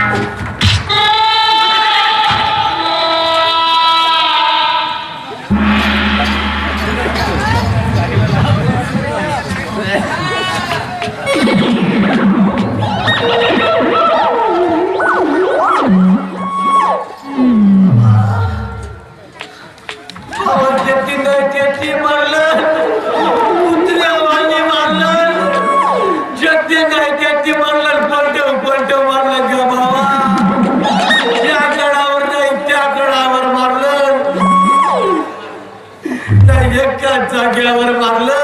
Wow. আগে আমার মারলে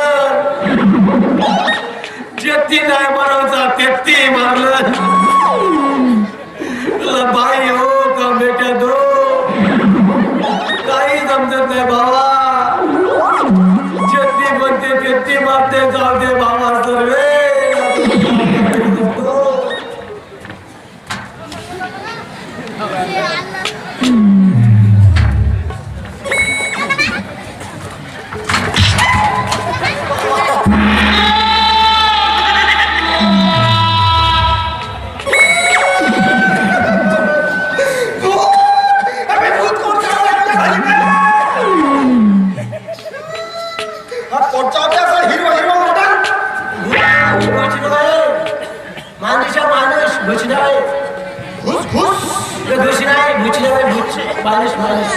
मालिश मालिश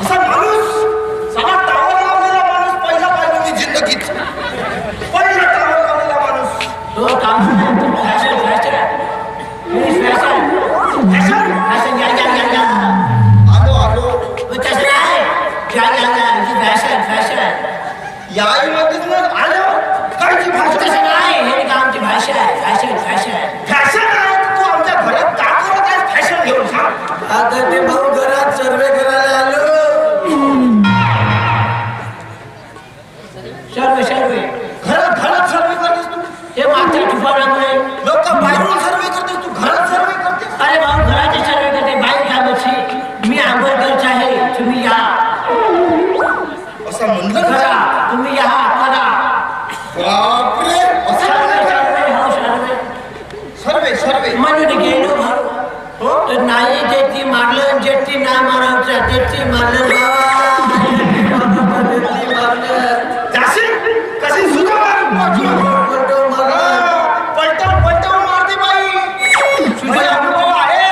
असा माणूस सगळा टावर लावलेला माणूस पहिला पाहिजे मी जिंदगीत पहिला टावर लावलेला माणूस तो tower fashion fashion fashion fashion fashion घ्या घ्या घ्या घ्या आलो आलो फॅशन आहे घ्या घ्या घ्या फॅशन फॅशन यायला आता ते भाऊ घरात सर्वे करायला आलो. सर्वे सर्वे घरात घरात सर्वे करायचं ते? मागच्या ठिकाणामुळे पद्धतची मालक पद्धतची मालक पलटव पलटव मारते बाई. तुझा अनुभव आहे.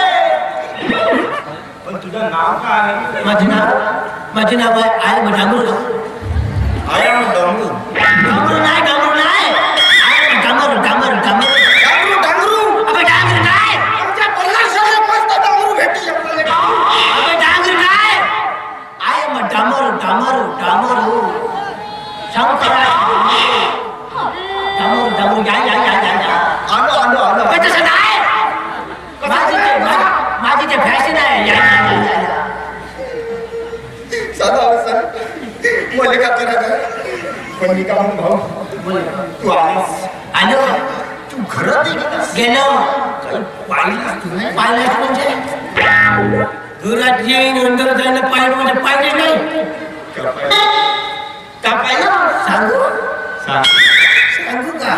पण तुझं नाव काय? माझे नाव माझे नाव आहे आय मठामुरगा घेणार म्हणजे? पाहिलं म्हणजे? घरात येईन अंदर जायला पाहिलं म्हणजे पाहिजे नाही. का पाहिलं? सांगू? सांगू. का?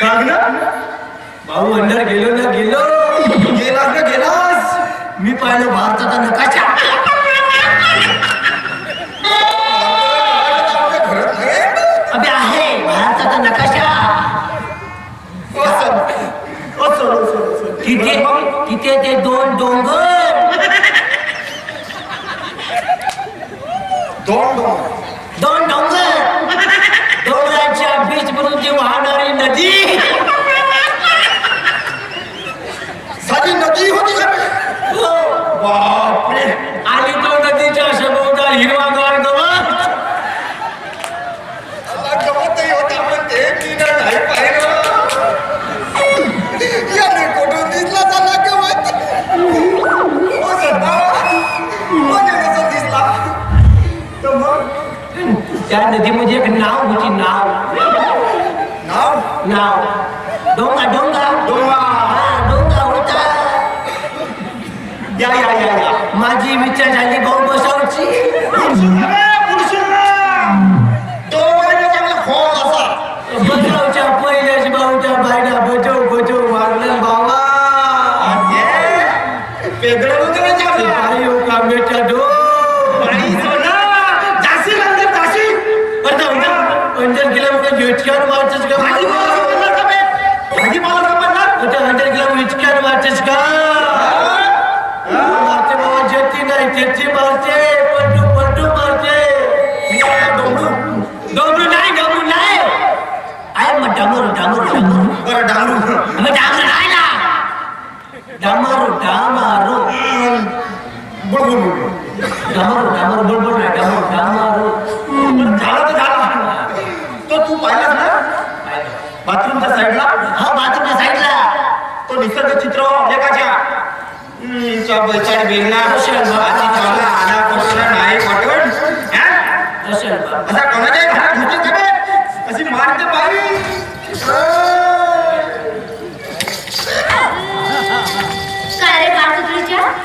सांग ना. भाऊ अंदर गेलो ना गेलो. गेलास ना गेलास. मी पाहिलं भारताचा नकाशा. Dortmund. होतं ती म्हणजे एक नाव होती नाव. नाव? नाव. डोंगा डोंगा. डोंगा. डोंगा होता. या या या माझी विचार झाली बहुत बसावची. पैशात मिळणार नाही पाठवण असा कोणाच्या घरात घुसू खरे अशी मार्ग पाहिजे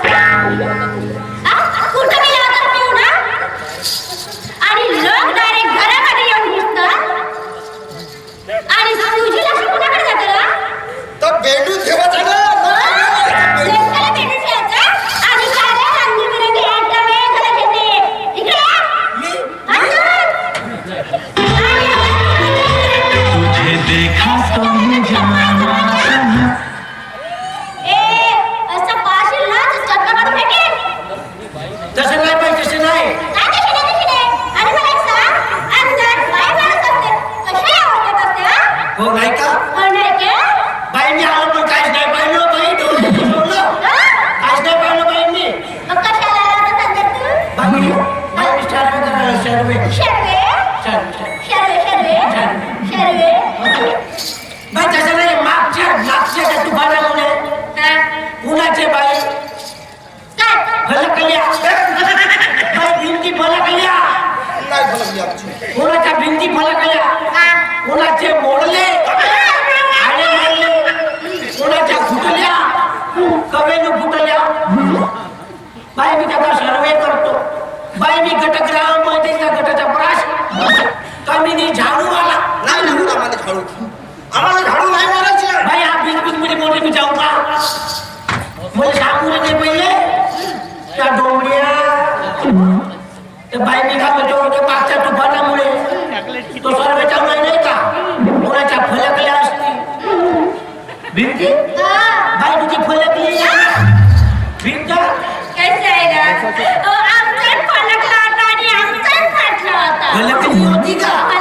Thank you. गट ग्रामपंचायतीचा गटाचा झाडू आला. नाही आम्हाला झाडू. नाही मारायचे. भाई हा बीज बीज जाऊ का? मला सांगू नये पहिले. त्या डोंगड्या बाई मी घालतो तेवढे मागच्या तुफानामुळे. तो सर्वेचा नाही नाही असतील? भिंती बाई तुझी फलकली भिंत कैसे आहे ना 뭐, 네가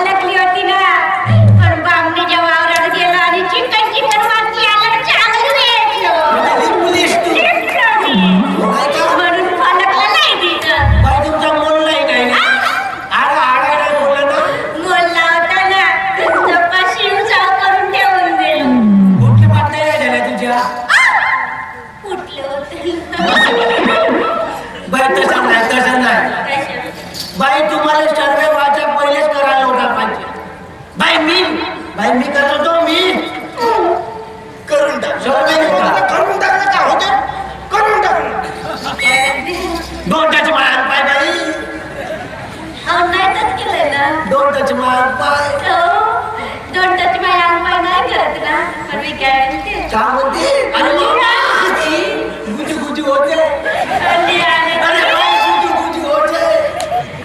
सर्वे गॅरंटी काय म्हणते अरे मग गुजू गुजू होते थंडी आले अरे बाई, गुजू गुजू होते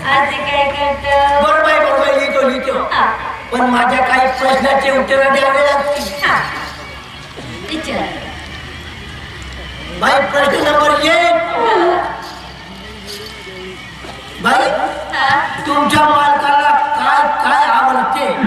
आज काय करतो? बरोबर आहे, बरोबर आहे, लिहितो लिहितो. हा. पण माझ्या काही प्रश्नाचे उत्तर द्यावे लागतील. भाई प्रश्न नंबर एक. भाई तुमच्या मालकाला काय काय आवडते?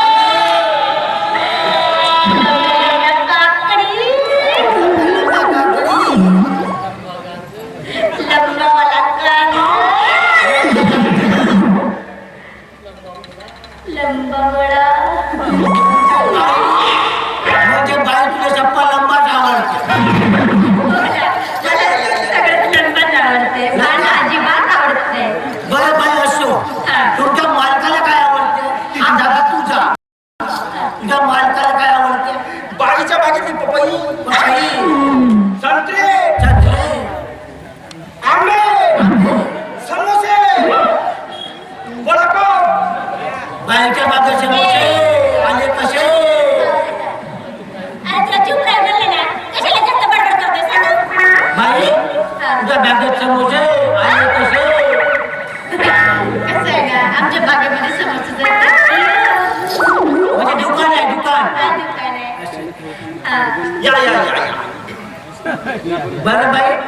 लंबा बड़ा मुझे भाई तुझे चप्पल लंबा Barbai.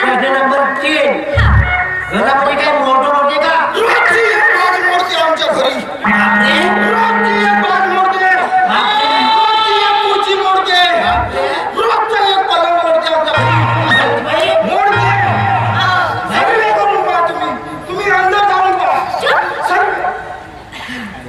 Kita nak berkin. Kita nak berikan modal untuk kita. Berkin. Mari berkin. Mari.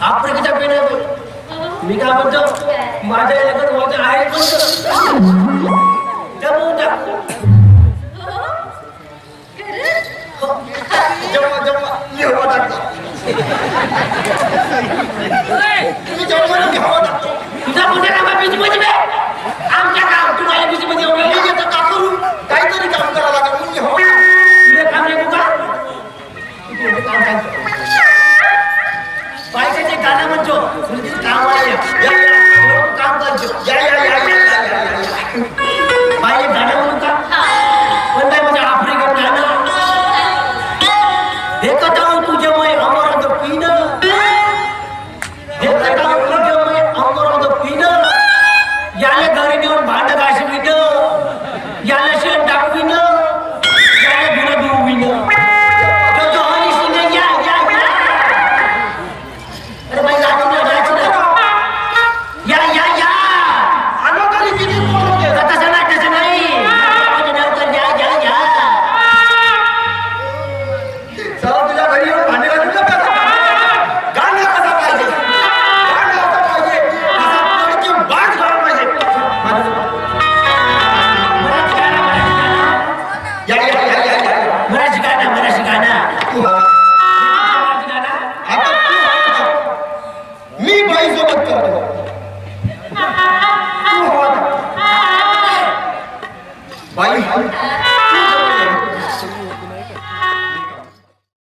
आफ्रिकेच्या पेण्या मी काय म्हणतो? माझ्या इलेक्ट्रॉन वॉच आहे जेव्हा जेव्हा आमच्या गाव तुम्हाला बीच